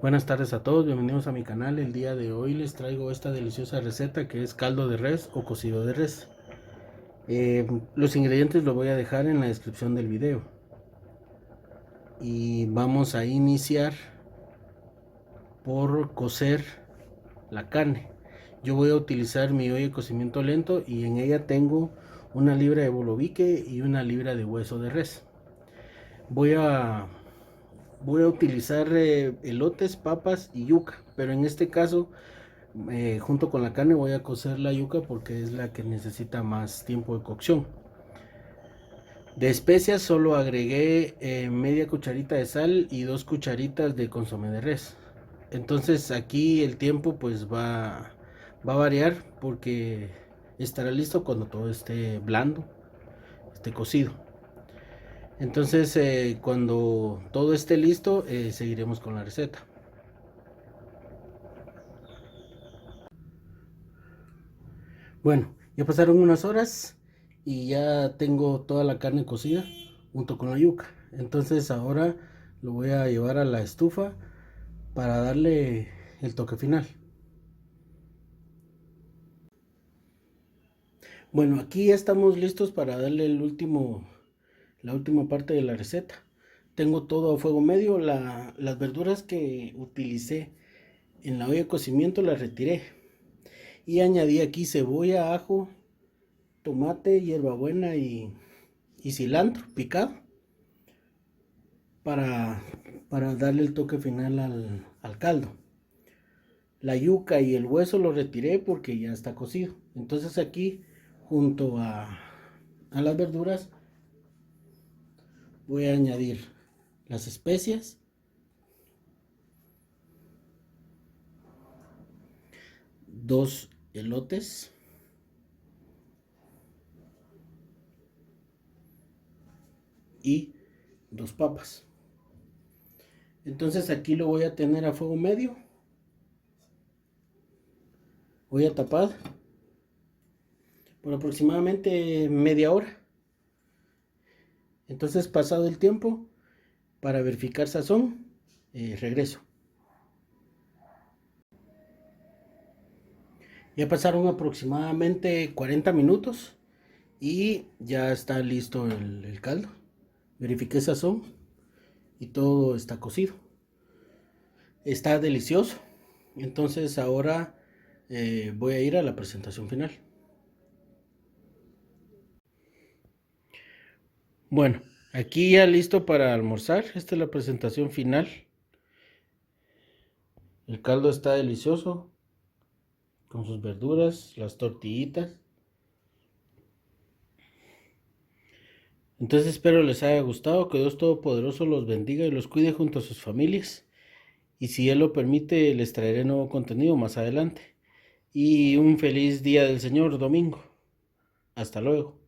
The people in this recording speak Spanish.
Buenas tardes a todos, bienvenidos a mi canal. El día de hoy les traigo esta deliciosa receta que es caldo de res o cocido de res. Eh, los ingredientes los voy a dejar en la descripción del video. Y vamos a iniciar por cocer la carne. Yo voy a utilizar mi olla de cocimiento lento y en ella tengo una libra de bolovique y una libra de hueso de res. Voy a voy a utilizar eh, elotes, papas y yuca, pero en este caso eh, junto con la carne voy a cocer la yuca porque es la que necesita más tiempo de cocción. De especias solo agregué eh, media cucharita de sal y dos cucharitas de consomé de res. Entonces aquí el tiempo pues va, va a variar porque estará listo cuando todo esté blando, esté cocido. Entonces, eh, cuando todo esté listo, eh, seguiremos con la receta. Bueno, ya pasaron unas horas y ya tengo toda la carne cocida junto con la yuca. Entonces ahora lo voy a llevar a la estufa para darle el toque final. Bueno, aquí ya estamos listos para darle el último la última parte de la receta. Tengo todo a fuego medio. las verduras que utilicé en la olla de cocimiento las retiré. Y añadí aquí cebolla, ajo, tomate, hierbabuena y, y cilantro picado. Para, darle el toque final al, al caldo. La yuca y el hueso lo retiré porque ya está cocido. Entonces aquí junto a las verduras voy a añadir las especias. Dos elotes. Y dos papas. Entonces aquí lo voy a tener a fuego medio. Voy a tapar por aproximadamente media hora. Entonces, pasado el tiempo, para verificar sazón, eh, regreso. Ya pasaron aproximadamente 40 minutos y ya está listo el, caldo. Verifiqué sazón y todo está cocido. Está delicioso. Entonces ahora eh, voy a ir a la presentación final. Bueno, aquí ya listo para almorzar. Esta es la presentación final. El caldo está delicioso. Con sus verduras, las tortillitas. Entonces espero les haya gustado, que Dios Todopoderoso los bendiga y los cuide junto a sus familias. Y si Él lo permite, les traeré nuevo contenido más adelante. Y un feliz día del Señor domingo. Hasta luego.